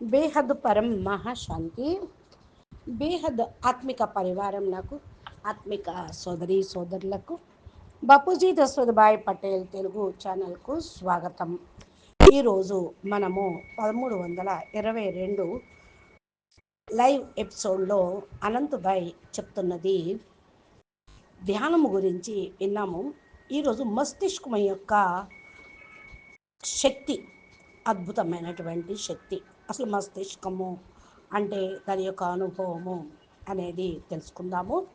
బేహద్ పరం మహాశాంతి. బేహద్ ఆత్మిక పరివారం నాకు ఆత్మిక సోదరి సోదరులకు. బాపూజీ దశరథభాయ్ పటేల్ తెలుగు ఛానల్కు స్వాగతం. ఈరోజు మనము పదమూడు వందల ఇరవై రెండు లైవ్ ఎపిసోడ్లో అనంతభాయ్ చెప్తున్నది ధ్యానము గురించి విన్నాము. ఈరోజు మస్తిష్కం యొక్క శక్తి అద్భుతమైనటువంటి శక్తి. అసలు మస్తిష్కము అంటే దాని యొక్క అనుభవము అనేది తెలుసుకుందాము.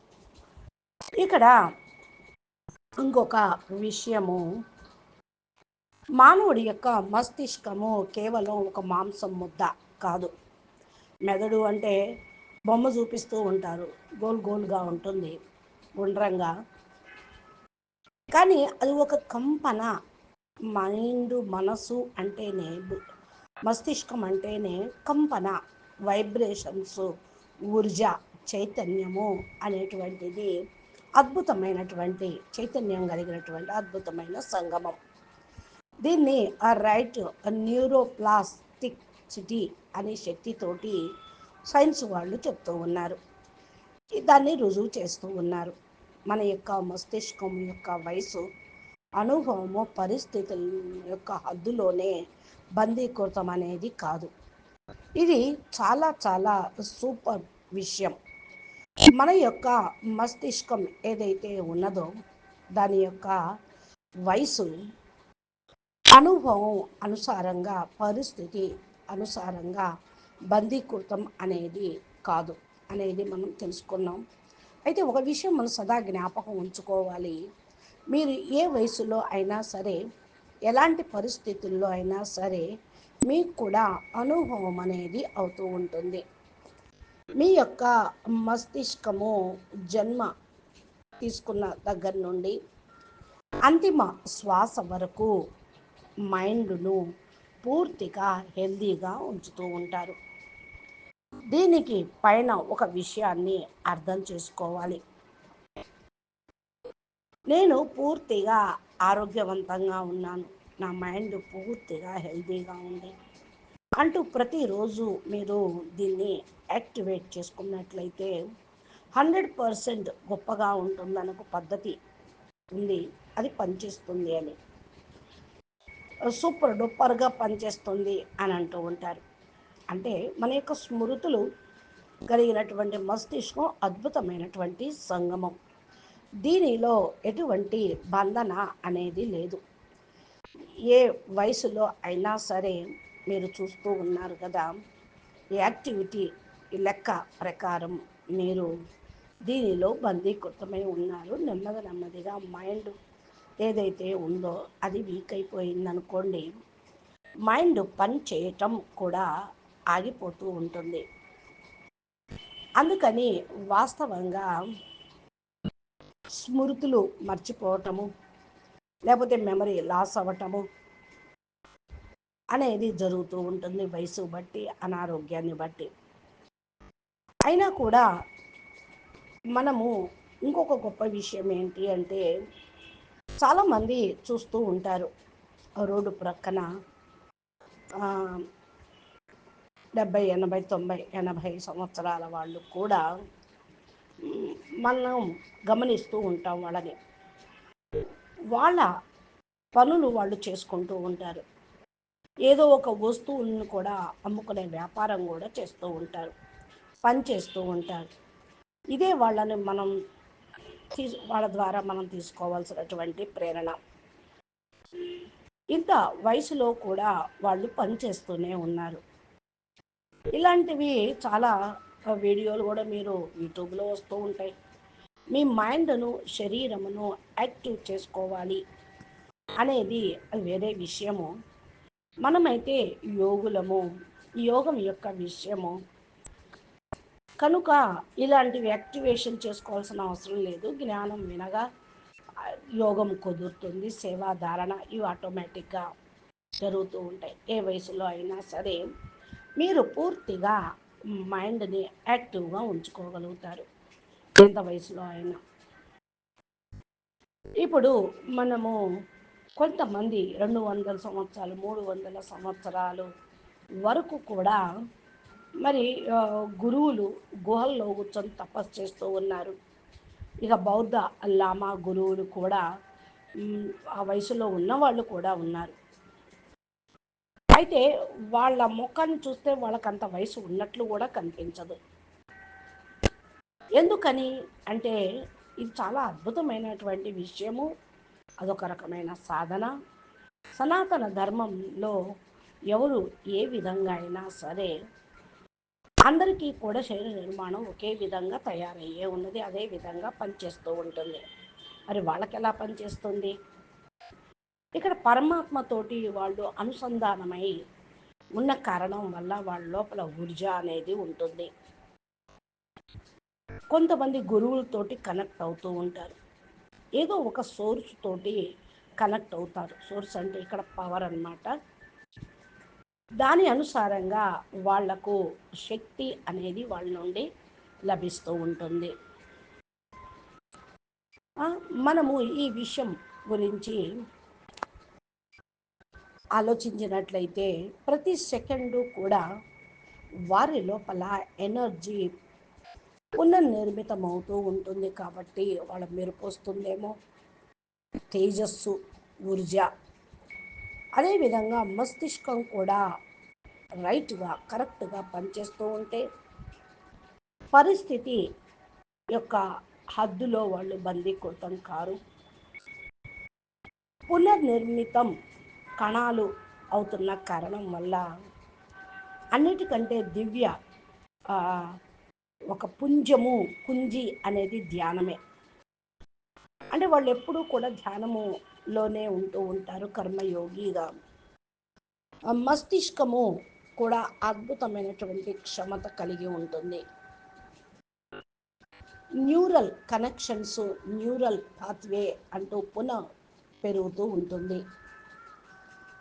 ఇక్కడ ఇంకొక విషయము. మానవుడి యొక్క మస్తిష్కము కేవలం ఒక మాంసం ముద్ద కాదు. మెదడు అంటే బొమ్మ చూపిస్తూ ఉంటారు. గోల్ గోల్గా ఉంటుంది. గుండ్రంగా. కానీ అది ఒక కంపన. మైండ్ మనసు అంటేనే మస్తిష్కం అంటేనే కంపన వైబ్రేషన్స్ ఊర్జ చైతన్యము అనేటువంటిది అద్భుతమైనటువంటి చైతన్యం కలిగినటువంటి అద్భుతమైన సంగమం. దీన్ని ఆ రైట్ న్యూరోప్లాస్టిక్ సిటీ అనే శక్తితోటి సైన్స్ వాళ్ళు చెప్తూ ఉన్నారు. దాన్ని రుజువు చేస్తూ ఉన్నారు. మన యొక్క మస్తిష్కం యొక్క వయసు అనుభవము పరిస్థితుల యొక్క హద్దులోనే బందీకృతం అనేది కాదు. ఇది చాలా చాలా సూపర్ విషయం. మన యొక్క మస్తిష్కం ఏదైతే ఉన్నదో దాని యొక్క వయసు అనుభవం అనుసారంగా పరిస్థితి అనుసారంగా బందీకృతం అనేది కాదు అనేది మనం తెలుసుకున్నాం. అయితే ఒక విషయం మనం సదా జ్ఞాపకం ఉంచుకోవాలి. మీరు ఏ వయసులో అయినా సరే ఎలాంటి పరిస్థితుల్లో అయినా సరే మీకు కూడా అనుభవం అనేది అవుతూ ఉంటుంది. మీ యొక్క మస్తిష్కము జన్మ తీసుకున్న దగ్గర నుండి అంతిమ శ్వాస వరకు మైండ్ను పూర్తిగా హెల్దీగా ఉంచుతూ ఉంటారు. దీనికి పైన ఒక విషయాన్ని అర్థం చేసుకోవాలి. నేను పూర్తిగా ఆరోగ్యవంతంగా ఉన్నాను. నా మైండ్ పూర్తిగా హెల్దీగా ఉంది. అంటూ ప్రతిరోజు మీరు దీన్ని యాక్టివేట్ చేసుకున్నట్లయితే హండ్రెడ్ పర్సెంట్ గొప్పగా ఉంటుందని ఒక పద్ధతి ఉంది. అది పనిచేస్తుంది అని. సూపర్ డూపర్గా పనిచేస్తుంది అని అంటూ ఉంటారు. అంటే మన యొక్క స్మృతులు కలిగినటువంటి మస్తిష్కం అద్భుతమైనటువంటి సంగమం. దీనిలో ఎటువంటి బంధన అనేది లేదు. ఏ వయసులో అయినా సరే మీరు చూస్తూ ఉన్నారు కదా యాక్టివిటీ లెక్క ప్రకారం మీరు దీనిలో బందీకృతమై ఉన్నారు. నెమ్మది నెమ్మదిగా మైండ్ ఏదైతే ఉందో అది వీక్ అయిపోయింది అనుకోండి మైండ్ పని చేయటం కూడా ఆగిపోతూ ఉంటుంది. అందుకని వాస్తవంగా స్మృతులు మర్చిపోవటము లేకపోతే మెమరీ లాస్ అవ్వటము అనేది జరుగుతూ ఉంటుంది వయసు బట్టి అనారోగ్యాన్ని బట్టి. అయినా కూడా మనము ఇంకొక గొప్ప విషయం ఏంటి అంటే చాలామంది చూస్తూ ఉంటారు రోడ్డు ప్రక్కన డెబ్బై ఎనభై తొంభై ఎనభై సంవత్సరాల వాళ్ళు కూడా మనం గమనిస్తూ ఉంటాం వాళ్ళని వాళ్ళ పనులు వాళ్ళు చేసుకుంటూ ఉంటారు. ఏదో ఒక వస్తువులను కూడా అమ్ముకునే వ్యాపారం కూడా చేస్తూ ఉంటారు. పని చేస్తూ ఉంటారు. ఇదే వాళ్ళని మనం తీ వాళ్ళ ద్వారా మనం తీసుకోవాల్సినటువంటి ప్రేరణ. ఇంత వయసులో కూడా వాళ్ళు పని చేస్తూనే ఉన్నారు. ఇలాంటివి చాలా వీడియోలు కూడా మీరు యూట్యూబ్లో వస్తూ ఉంటాయి. మీ మైండ్ను శరీరమును యాక్టివ్ చేసుకోవాలి అనేది వేరే విషయము. మనమైతే యోగులము యోగం యొక్క విషయము. కనుక ఇలాంటివి యాక్టివేషన్ చేసుకోవాల్సిన అవసరం లేదు. జ్ఞానం వినగా యోగం కుదురుతుంది. సేవాధారణ ఇవి ఆటోమేటిక్గా జరుగుతూ ఉంటాయి. ఏ వయసులో అయినా సరే మీరు పూర్తిగా మైండ్ని యాక్టివ్గా ఉంచుకోగలుగుతారు. ఎంత వయసులో అయినా. ఇప్పుడు మనము కొంతమంది రెండు వందల సంవత్సరాలు మూడు వందల సంవత్సరాలు వరకు కూడా మరి గురువులు గుహల్లో కూర్చొని తపస్సు చేస్తూ ఉన్నారు. ఇక బౌద్ధ లామా గురువులు కూడా ఆ వయసులో ఉన్నవాళ్ళు కూడా ఉన్నారు. అయితే వాళ్ళ ముఖాన్ని చూస్తే వాళ్ళకి అంత వయసు ఉన్నట్లు కూడా కనిపించదు. ఎందుకని అంటే ఇది చాలా అద్భుతమైనటువంటి విషయము. అదొక రకమైన సాధన. సనాతన ధర్మంలో ఎవరు ఏ విధంగా అయినా సరే అందరికీ కూడా శరీర నిర్మాణం ఒకే విధంగా తయారయ్యే ఉన్నది. అదే విధంగా పనిచేస్తూ ఉంటుంది. మరి వాళ్ళకి ఎలా పనిచేస్తుంది? ఇక్కడ పరమాత్మతోటి వాళ్ళు అనుసంధానమై ఉన్న కారణం వల్ల వాళ్ళ లోపల ఊర్జ అనేది ఉంటుంది. కొంతమంది గురువులతోటి కనెక్ట్ అవుతూ ఉంటారు. ఏదో ఒక సోర్స్ తోటి కనెక్ట్ అవుతారు. సోర్స్ అంటే ఇక్కడ పవర్ అనమాట దాని అనుసారంగా వాళ్ళకు శక్తి అనేది వాళ్ళ నుండి లభిస్తూ ఉంటుంది. మనము ఈ విషయం గురించి ఆలోచించినట్లయితే ప్రతి సెకండు కూడా వారి లోపల ఎనర్జీ పునర్నిర్మితమవుతూ ఉంటుంది కాబట్టి వాళ్ళ మెరుపు వస్తుందేమో? తేజస్సు ఊర్జ. అదేవిధంగా మస్తిష్కం కూడా రైట్గా కరెక్ట్గా పనిచేస్తూ ఉంటే పరిస్థితి యొక్క హద్దులో వాళ్ళు బందీకృతం కారు. పునర్నిర్మితం కణాలు అవుతున్న కారణం వల్ల అన్నిటికంటే దివ్య ఒక పుంజము కుంజి అనేది ధ్యానమే. అంటే వాళ్ళు ఎప్పుడూ కూడా ధ్యానములోనే ఉంటూ ఉంటారు కర్మయోగిగా. మస్తిష్కము కూడా అద్భుతమైనటువంటి క్షమత కలిగి ఉంటుంది. న్యూరల్ కనెక్షన్స్ న్యూరల్ పాత్వే అంటూ పునః పెరుగుతూ ఉంటుంది.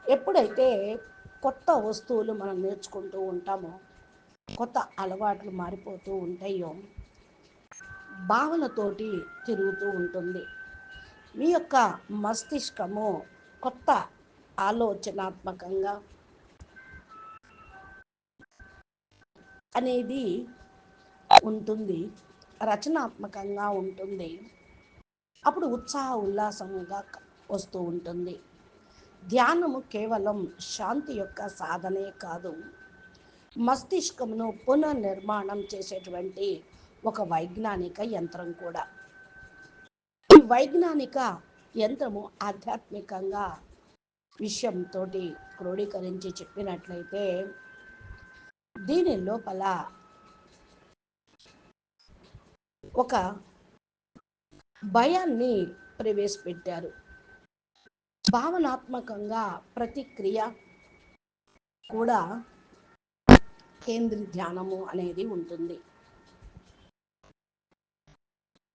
ఎప్పుడైతే కొత్త వస్తువులు మనం నేర్చుకుంటూ ఉంటామో కొత్త అలవాట్లు మారిపోతూ ఉంటాయో భావనతోటి తిరుగుతూ ఉంటుంది. మీ యొక్క మస్తిష్కము కొత్త ఆలోచనాత్మకంగా అనేది ఉంటుంది రచనాత్మకంగా ఉంటుంది. అప్పుడు ఉత్సాహ ఉల్లాసంగా వస్తూ ఉంటుంది. ధ్యానము కేవలం శాంతి యొక్క సాధనే కాదు. మస్తిష్కమును పునర్నిర్మాణం చేసేటువంటి ఒక వైజ్ఞానిక యంత్రం కూడా. ఈ వైజ్ఞానిక యంత్రము ఆధ్యాత్మికంగా విషయంతో క్రోడీకరించి చెప్పినట్లయితే దీని లోపల ఒక భయాన్ని ప్రవేశపెట్టారు. భావనాత్మకంగా ప్రతిక్రియ కూడా కేంద్ర ధ్యానము అనేది ఉంటుంది.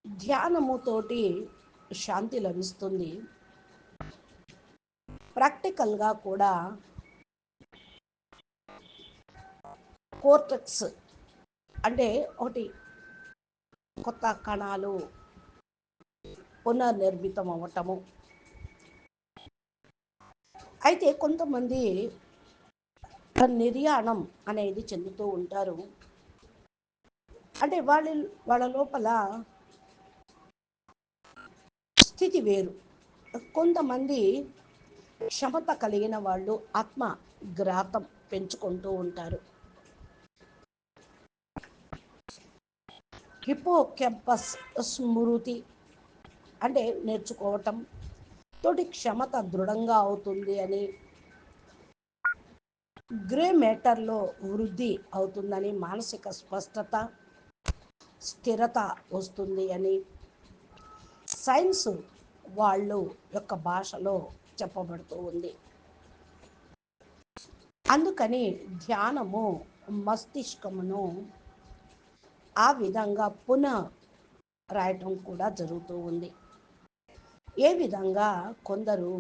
ధ్యానముతోటి శాంతి లభిస్తుంది. ప్రాక్టికల్గా కూడా కోర్టెక్స్ అంటే ఒకటి కొత్త కణాలు పునర్నిర్మితం అవ్వటము అయితే కొంతమంది నిర్యాణం అనేది చెందుతూ ఉంటారు. అంటే వాళ్ళ వాళ్ళ లోపల స్థితి వేరు. కొంతమంది క్షమత కలిగిన వాళ్ళు ఆత్మ గ్రాతం పెంచుకుంటూ ఉంటారు. హిపో కెంపస్ స్మృతి అంటే నేర్చుకోవటం తోటి క్షమత దృఢంగా అవుతుంది అని గ్రే మ్యాటర్లో వృద్ధి అవుతుందని మానసిక స్పష్టత స్థిరత వస్తుంది అని సైన్స్ వాళ్ళు యొక్క భాషలో చెప్పబడుతూ ఉంది. అందుకని ధ్యానము మస్తిష్కమును ఆ విధంగా పునః రాయటం కూడా జరుగుతూ ఉంది. ఏ విధంగా కొందరు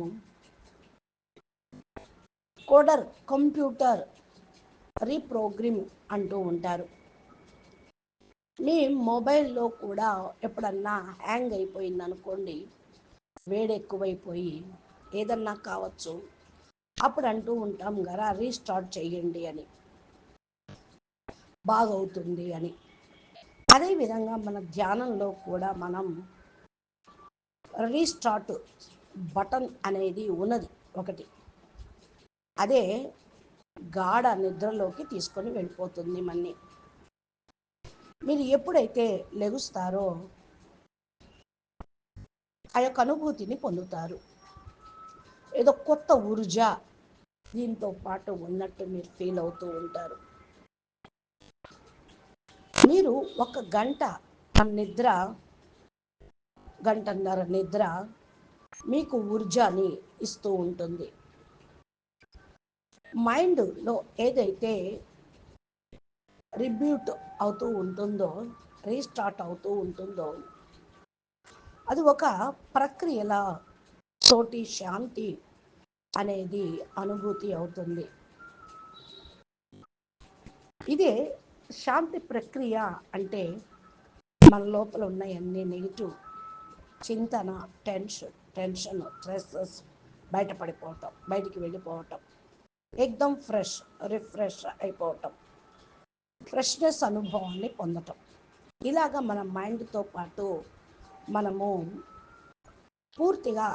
కోడర్ కంప్యూటర్ రీప్రోగ్రామ్ అంటూ ఉంటారు. మీ మొబైల్లో కూడా ఎప్పుడన్నా హ్యాంగ్ అయిపోయింది అనుకోండి వేడెక్కువైపోయి ఏదన్నా కావచ్చు అప్పుడు అంటూ ఉంటాం కదా రీస్టార్ట్ చేయండి అని. బాగవుతుంది అని. అదేవిధంగా మన ధ్యానంలో కూడా మనం రీస్టార్ట్ బటన్ అనేది ఉన్నది ఒకటి. అదే గాఢ నిద్రలోకి తీసుకొని వెళ్ళిపోతుంది మన్ని. మీరు ఎప్పుడైతే లెగుస్తారో ఆ యొక్క అనుభూతిని పొందుతారు. ఏదో కొత్త ఊర్జ దీంతో పాటు ఉన్నట్టు మీరు ఫీల్ అవుతూ ఉంటారు. మీరు ఒక గంట నిద్ర గంటన్నర నిద్ర మీకు ఊర్జాని ఇస్తూ ఉంటుంది. మైండ్లో ఏదైతే రిబ్యూట్ అవుతూ ఉంటుందో రీస్టార్ట్ అవుతూ ఉంటుందో అది ఒక ప్రక్రియల తోటి శాంతి అనేది అనుభూతి అవుతుంది. ఇదే శాంతి ప్రక్రియ అంటే మన లోపల ఉన్న అన్ని నెగిటివ్ చింతన టెన్షన్ టెన్షన్ స్ట్రెస్సెస్ బయటపడిపోవటం బయటికి వెళ్ళిపోవటం ఎక్దమ్ ఫ్రెష్ రిఫ్రెష్ అయిపోవటం ఫ్రెష్నెస్ అనుభవాన్ని పొందటం. ఇలాగ మన మైండ్తో పాటు మనము పూర్తిగా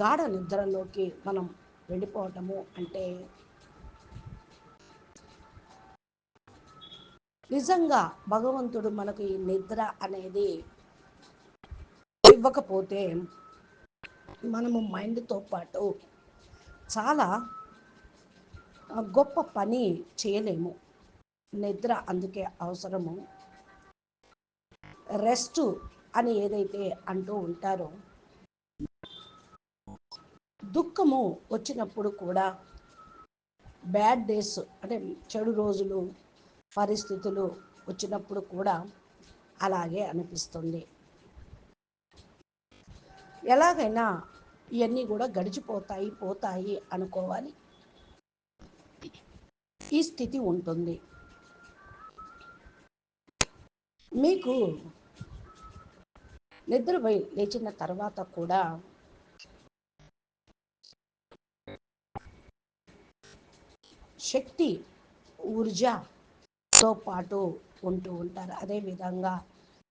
గాఢ నిద్రలోకి మనం వెళ్ళిపోవటము అంటే నిజంగా భగవంతుడు మనకు ఈ నిద్ర అనేది ఇవ్వకపోతే మనము మైండ్తో పాటు చాలా గొప్ప పని చేయలేము. నిద్ర అందుకే అవసరము. రెస్ట్ అని ఏదైతే అంటూ ఉంటారో దుఃఖము వచ్చినప్పుడు కూడా బ్యాడ్ డేస్ అంటే చెడు రోజులు పరిస్థితులు వచ్చినప్పుడు కూడా అలాగే అనిపిస్తుంది. ఎలాగైనా ఇవన్నీ కూడా గడిచిపోతాయి పోతాయి అనుకోవాలి. ఈ స్థితి ఉంటుంది. మీకు నిద్రపోయి లేచిన తర్వాత కూడా శక్తి ఊర్జతో పాటు ఉంటూ ఉంటారు. అదేవిధంగా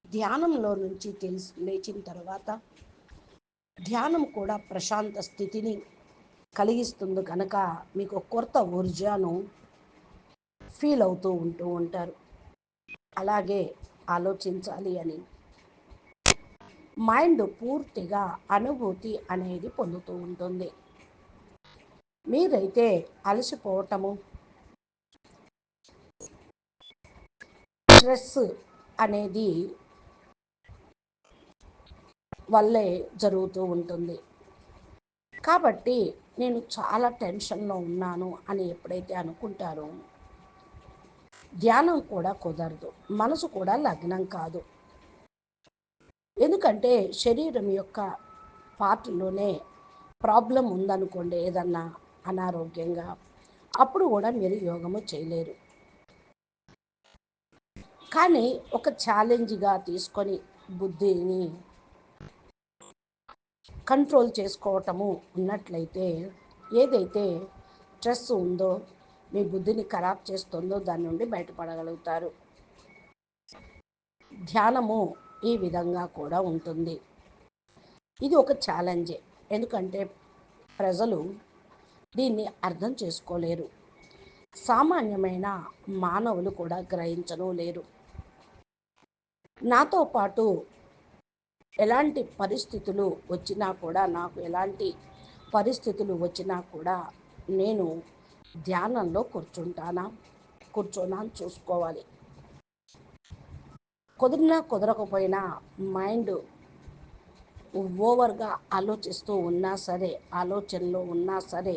ధ్యానంలో నుంచి తెలిసి లేచిన తర్వాత ధ్యానం కూడా ప్రశాంత స్థితిని కలిగిస్తుంది కనుక మీకు కొత్త ఊర్జాను ఫీల్ అవుతూ ఉంటూ ఉంటారు. అలాగే ఆలోచించాలి అని. మైండ్ పూర్తిగా అనుభూతి అనేది పొందుతూ ఉంటుంది. మీరైతే అలసిపోవటము స్ట్రెస్ అనేది వల్లే జరుగుతూ ఉంటుంది. కాబట్టి నేను చాలా టెన్షన్లో ఉన్నాను అని ఎప్పుడైతే అనుకుంటారో ధ్యానం కూడా కుదరదు. మనసు కూడా లగ్నం కాదు. ఎందుకంటే శరీరం యొక్క పార్ట్లోనే ప్రాబ్లం ఉందనుకోండి ఏదన్నా అనారోగ్యంగా అప్పుడు కూడా మీరు యోగము చేయలేరు. కానీ ఒక ఛాలెంజ్గా తీసుకొని బుద్ధిని కంట్రోల్ చేసుకోవటము ఉన్నట్లయితే ఏదైతే స్ట్రెస్ ఉందో మీ బుద్ధిని ఖరాబ్ చేస్తుందో దాని నుండి బయటపడగలుగుతారు. ధ్యానము ఈ విధంగా కూడా ఉంటుంది. ఇది ఒక ఛాలెంజే. ఎందుకంటే ప్రజలు దీన్ని అర్థం చేసుకోలేరు. సామాన్యమైన మానవులు కూడా గ్రహించను లేరు. నాతో పాటు ఎలాంటి పరిస్థితులు వచ్చినా కూడా నాకు ఎలాంటి పరిస్థితులు వచ్చినా కూడా నేను ధ్యానంలో కూర్చుంటానా కూర్చోనా చూసుకోవాలి. కుదిరినా కుదరకపోయినా మైండ్ ఓవర్గా ఆలోచిస్తూ ఉన్నా సరే ఆలోచనలో ఉన్నా సరే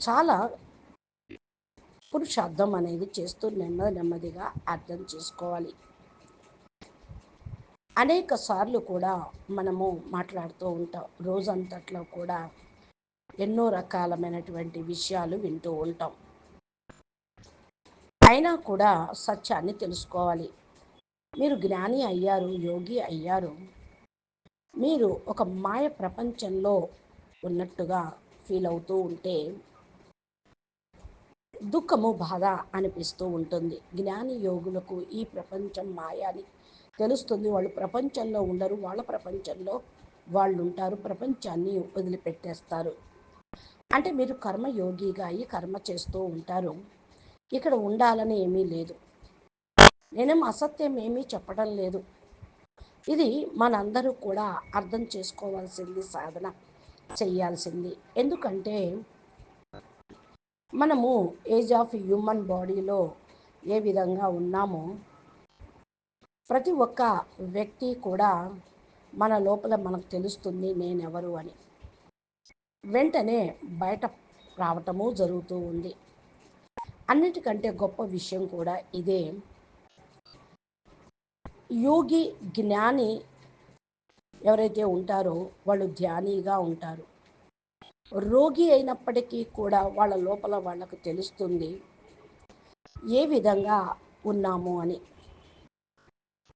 చాలా పురుషార్థం అనేది చేస్తూ నెమ్మది నెమ్మదిగా అర్థం చేసుకోవాలి. అనేక సార్లు కూడా మనము మాట్లాడుతూ ఉంటాం. రోజంతట్లో కూడా ఎన్నో రకాలమైనటువంటి విషయాలు వింటూ ఉంటాం. అయినా కూడా సత్యాన్ని తెలుసుకోవాలి. మీరు జ్ఞాని అయ్యారు యోగి అయ్యారు. మీరు ఒక మాయ ప్రపంచంలో ఉన్నట్టుగా ఫీల్ అవుతూ ఉంటే దుఃఖము బాధ అనిపిస్తూ ఉంటుంది. జ్ఞాని యోగులకు ఈ ప్రపంచం మాయాని తెలుస్తుంది. వాళ్ళు ప్రపంచంలో ఉండరు. వాళ్ళ ప్రపంచంలో వాళ్ళు ఉంటారు ప్రపంచాన్ని వదిలిపెట్టేస్తారు. అంటే మీరు కర్మయోగిగా అయ్యి కర్మ చేస్తూ ఉంటారు. ఇక్కడ ఉండాలని ఏమీ లేదు. నేనేం అసత్యం ఏమీ చెప్పడం లేదు. ఇది మనందరూ కూడా అర్థం చేసుకోవాల్సింది సాధన చేయాల్సింది. ఎందుకంటే మనము ఏజ్ ఆఫ్ హ్యూమన్ బాడీలో ఏ విధంగా ఉన్నామో ప్రతి ఒక్క వ్యక్తి కూడా మన లోపల మనకు తెలుస్తుంది నేనెవరు అని. వెంటనే బయట రావటము జరుగుతూ ఉంది. అన్నిటికంటే గొప్ప విషయం కూడా ఇదే. యోగి జ్ఞాని ఎవరైతే ఉంటారో వాళ్ళు ధ్యానిగా ఉంటారు. రోగి అయినప్పటికీ కూడా వాళ్ళ లోపల వాళ్ళకు తెలుస్తుంది ఏ విధంగా ఉన్నాము అని.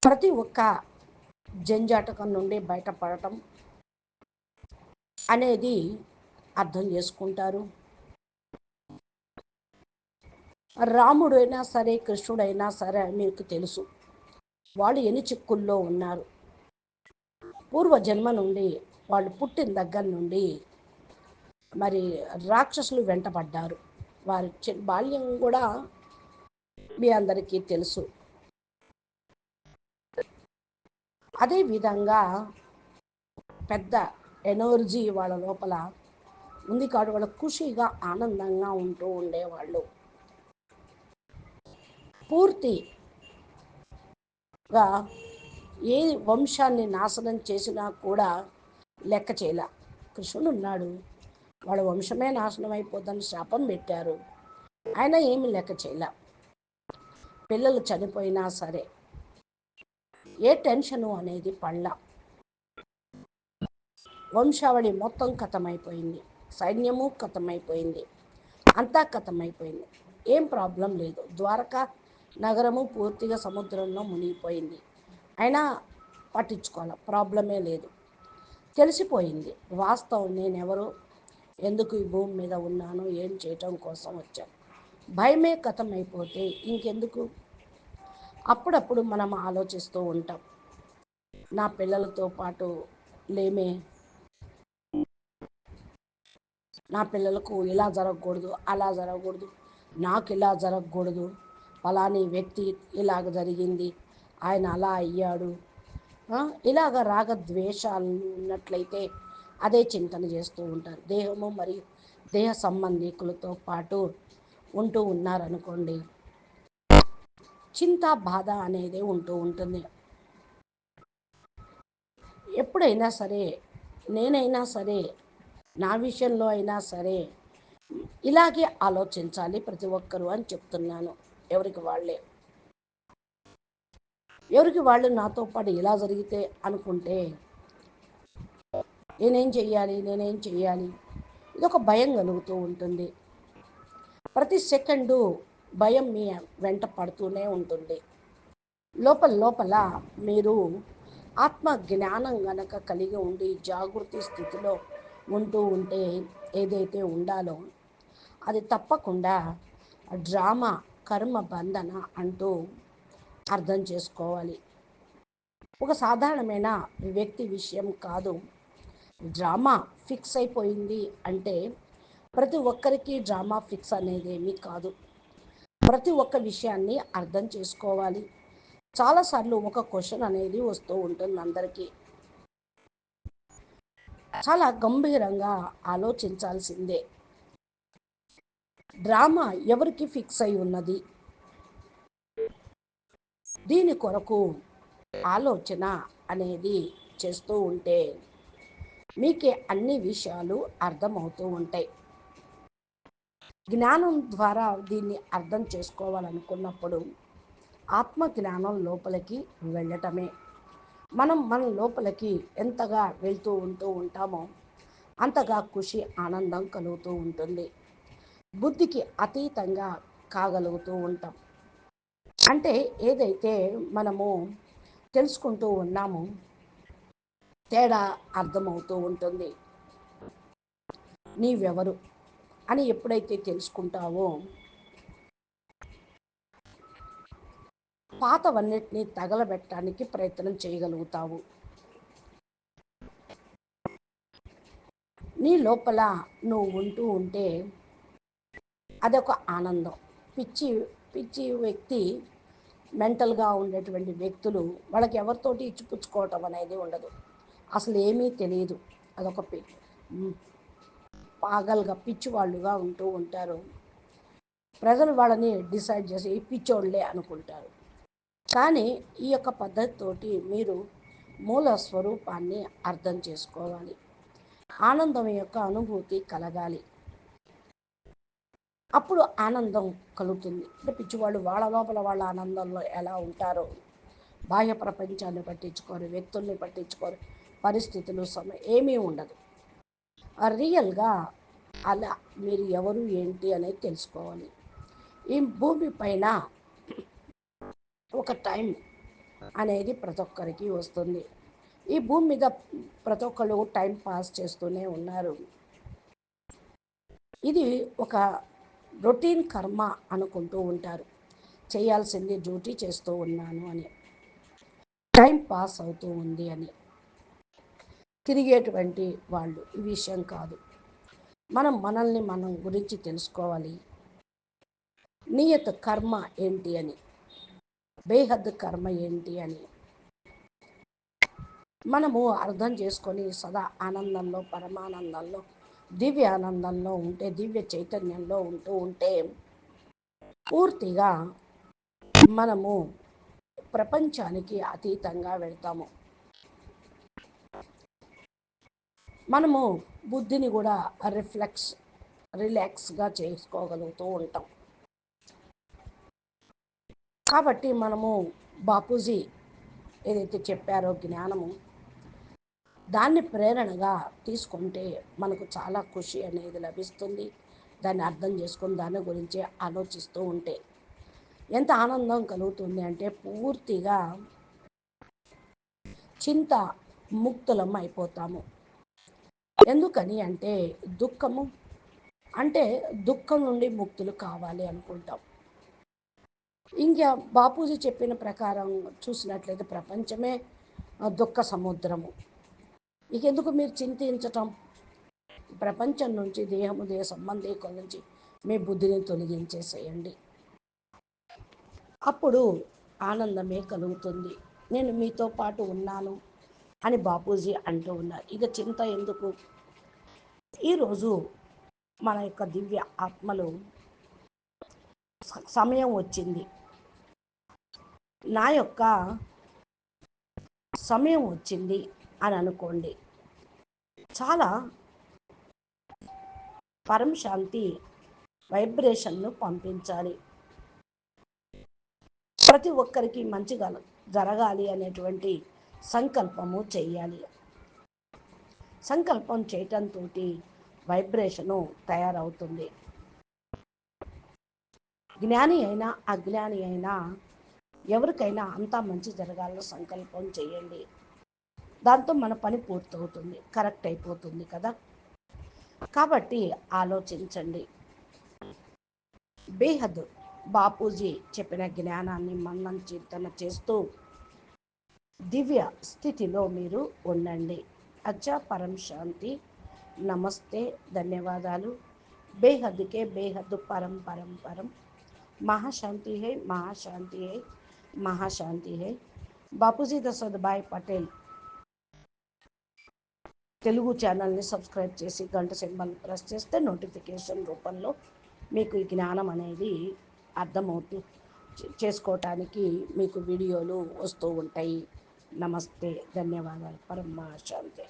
ప్రతి ఒక్క జంజాటకం నుండి బయటపడటం అనేది అర్థం చేసుకుంటారు. రాముడైనా సరే కృష్ణుడైనా సరే మీకు తెలుసు. వాళ్ళు ఎన్ని చిక్కుల్లో ఉన్నారు. పూర్వ జన్మ నుండి వాళ్ళు పుట్టిన దగ్గర నుండి మరి రాక్షసులు వెంటబడ్డారు. వారి బాల్యం కూడా మీ అందరికీ తెలుసు. అదేవిధంగా పెద్ద ఎనర్జీ వాళ్ళ లోపల ఉంది కాదు వాళ్ళ ఖుషిగా ఆనందంగా ఉంటూ ఉండేవాళ్ళు. పూర్తిగా ఏ వంశాన్ని నాశనం చేసినా కూడా లెక్క చేయలే. కృష్ణుడు ఉన్నాడు. వాళ్ళ వంశమే నాశనం అయిపోద్దని శాపం పెట్టారు. ఆయన ఏమి లెక్క చేయలే. పిల్లలు చనిపోయినా సరే ఏ టెన్షను అనేది పళ్ళ వంశావళి మొత్తం కథమైపోయింది. సైన్యము కథమైపోయింది. అంతా కథమైపోయింది. ఏం ప్రాబ్లం లేదు. ద్వారకా నగరము పూర్తిగా సముద్రంలో మునిగిపోయింది. అయినా పట్టించుకోవాలి? ప్రాబ్లమే లేదు. తెలిసిపోయింది. వాస్తవం నేనెవరు ఎందుకు ఈ భూమి మీద ఉన్నాను ఏం చేయటం కోసం వచ్చాను. భయమే కథమైపోతే ఇంకెందుకు? అప్పుడప్పుడు మనం ఆలోచిస్తూ ఉంటాం. నా పిల్లలతో పాటు లేమే. నా పిల్లలకు ఇలా జరగకూడదు అలా జరగకూడదు నాకు ఇలా జరగకూడదు ఫలాని వ్యక్తి ఇలాగ జరిగింది ఆయన అలా అయ్యాడు. ఇలాగ రాగద్వేషాలు ఉన్నట్లయితే అదే చింతన చేస్తూ ఉంటారు. దేహము మరియు దేహ సంబంధికులతో పాటు ఉంటూ ఉన్నారనుకోండి చింత బాధ అనేది ఉంటూ ఉంటుంది. ఎప్పుడైనా సరే నేనైనా సరే నా విషయంలో అయినా సరే ఇలాగే ఆలోచించాలి ప్రతి ఒక్కరూ అని చెప్తున్నాను ఎవరికి వాళ్ళే. ఎవరికి వాళ్ళు నాతో పాటు ఇలా జరిగితే అనుకుంటే నేనేం చెయ్యాలి నేనేం చెయ్యాలి? ఇది ఒక భయం కలుగుతూ ఉంటుంది. ప్రతి సెకండు భయం మీ వెంట పడుతూనే ఉంటుంది. లోపల లోపల మీరు ఆత్మ జ్ఞానం గనక కలిగి ఉండి జాగృతి స్థితిలో ఉంటూ ఉంటే ఏదైతే ఉండాలో అది తప్పకుండా డ్రామా కర్మ బంధన అంటూ అర్థం చేసుకోవాలి. ఒక సాధారణమైన వ్యక్తి విషయం కాదు. డ్రామా ఫిక్స్ అయిపోయింది అంటే ప్రతి ఒక్కరికి డ్రామా ఫిక్స్ అనేది ఏమీ కాదు. ప్రతి ఒక్క విషయాన్ని అర్థం చేసుకోవాలి. చాలాసార్లు ఒక క్వశ్చన్ అనేది వస్తూ ఉంటుంది అందరికీ. చాలా గంభీరంగా ఆలోచించాల్సిందే. డ్రామా ఎవరికి ఫిక్స్ అయి ఉన్నది? దీని కొరకు ఆలోచన అనేది చేస్తూ ఉంటే మీకే అన్ని విషయాలు అర్థమవుతూ ఉంటాయి. జ్ఞానం ద్వారా దీన్ని అర్థం చేసుకోవాలనుకున్నప్పుడు ఆత్మ జ్ఞానం లోపలికి వెళ్ళటమే. మనం మన లోపలికి ఎంతగా వెళ్తూ ఉంటూ ఉంటామో అంతగా ఖుషి ఆనందం కలుగుతూ ఉంటుంది. బుద్ధికి అతీతంగా కాగలుగుతూ ఉంటాం. అంటే ఏదైతే మనము తెలుసుకుంటూ ఉన్నామో తేడా అర్థమవుతూ ఉంటుంది. నీవెవరు? అని ఎప్పుడైతే తెలుసుకుంటావో పాతవన్నిటినీ తగలబెట్టడానికి ప్రయత్నం చేయగలుగుతావు. నీ లోపల నువ్వు ఉంటూ ఉంటే అదొక ఆనందం. పిచ్చి పిచ్చి వ్యక్తి మెంటల్గా ఉండేటువంటి వ్యక్తులు వాళ్ళకి ఎవరితోటి ఇచ్చిపుచ్చుకోవటం అనేది ఉండదు. అసలు ఏమీ తెలియదు. అదొక పాగల్గా పిచ్చివాళ్ళుగా ఉంటూ ఉంటారు. ప్రజలు వాళ్ళని డిసైడ్ చేసి ఈ పిచ్చోళ్ళే అనుకుంటారు. కానీ ఈ యొక్క పద్ధతితోటి మీరు మూల స్వరూపాన్ని అర్థం చేసుకోవాలి. ఆనందం యొక్క అనుభూతి కలగాలి. అప్పుడు ఆనందం కలుగుతుంది. అంటే పిచ్చివాళ్ళు వాళ్ళ లోపల వాళ్ళ ఆనందంలో ఎలా ఉంటారో బాహ్య ప్రపంచాన్ని పట్టించుకోరు వ్యక్తుల్ని పట్టించుకోరు పరిస్థితులు సమయం ఏమీ ఉండదు. రియల్గా అలా మీరు ఎవరు ఏంటి అనేది తెలుసుకోవాలి. ఈ భూమి పైన ఒక టైం అనేది ప్రతి ఒక్కరికి వస్తుంది. ఈ భూమి మీద ప్రతి ఒక్కరు టైం పాస్ చేస్తూనే ఉన్నారు. ఇది ఒక రొటీన్ కర్మ అనుకుంటూ ఉంటారు. చేయాల్సింది డ్యూటీ చేస్తూ ఉన్నాను అని. టైం పాస్ అవుతూ ఉంది అని. తిరిగేటువంటి వాళ్ళు ఈ విషయం కాదు. మనం మనల్ని మనం గురించి తెలుసుకోవాలి. నియత కర్మ ఏంటి అని బేహద్ కర్మ ఏంటి అని మనము అర్థం చేసుకొని సదా ఆనందంలో పరమానందంలో దివ్య ఆనందంలో ఉంటే దివ్య చైతన్యంలో ఉంటూ ఉంటే పూర్తిగా మనము ప్రపంచానికి అతీతంగా వెళ్తాము. మనము బుద్ధిని కూడా రిఫ్లెక్స్ రిలాక్స్గా చేసుకోగలుగుతూ ఉంటాం. కాబట్టి మనము బాపూజీ ఏదైతే చెప్పారో జ్ఞానము దాన్ని ప్రేరణగా తీసుకుంటే మనకు చాలా ఖుషి అనేది లభిస్తుంది. దాన్ని అర్థం చేసుకుని దాని గురించి ఆలోచిస్తూ ఉంటే ఎంత ఆనందం కలుగుతుంది అంటే పూర్తిగా చింత ముక్తులం అయిపోతాము. ఎందుకని అంటే దుఃఖము అంటే దుఃఖం నుండి ముక్తులు కావాలి అనుకుంటాం. ఇంకా బాపూజీ చెప్పిన ప్రకారం చూసినట్లయితే ప్రపంచమే దుఃఖ సముద్రము. ఇక ఎందుకు మీరు చింతించటం? ప్రపంచం నుంచి దేహము దేహ సంబంధికుల నుంచి మీ బుద్ధిని తొలగించేసేయండి. అప్పుడు ఆనందమే కలుగుతుంది. నేను మీతో పాటు ఉన్నాను. అని బాపూజీ అంటూ ఉన్నారు. ఇక చింత ఎందుకు? ఈరోజు మన యొక్క దివ్య ఆత్మలు సమయం వచ్చింది. నా యొక్క సమయం వచ్చింది అని అనుకోండి. చాలా పరం శాంతి వైబ్రేషన్ను పంపించాలి. ప్రతి ఒక్కరికి మంచిగా జరగాలి అనేటువంటి సంకల్పము చేయాలి సంకల్పం చేయటంతో వైబ్రేషను తయారవుతుంది. జ్ఞాని అయినా అజ్ఞాని అయినా ఎవరికైనా అంతా మంచి జరగాలని సంకల్పం చేయండి. దాంతో మన పని పూర్తవుతుంది కరెక్ట్ అయిపోతుంది కదా? కాబట్టి ఆలోచించండి. బేహద్ బాపూజీ చెప్పిన జ్ఞానాన్ని మన్నం చింతన చేస్తూ దివ్య స్థితిలో మీరు ఉండండి. అచ్చా పరం శాంతి. నమస్తే. ధన్యవాదాలు. బేహద్కే బేహద్దు. పరం పరం పరం. మహాశాంతి హై మహాశాంతి హై మహాశాంతి హై. బాపూజీ దశోద్భాయ్ పటేల్. తెలుగు ఛానల్ని సబ్స్క్రైబ్ చేసి గంట సింబల్ ప్రెస్ చేస్తే నోటిఫికేషన్ రూపంలో మీకు ఈ జ్ఞానం అనేది అర్థమవుతూ చేసుకోవటానికి మీకు వీడియోలు వస్తూ ఉంటాయి. నమస్తే ధన్యవాదాలు పరమ శాంతి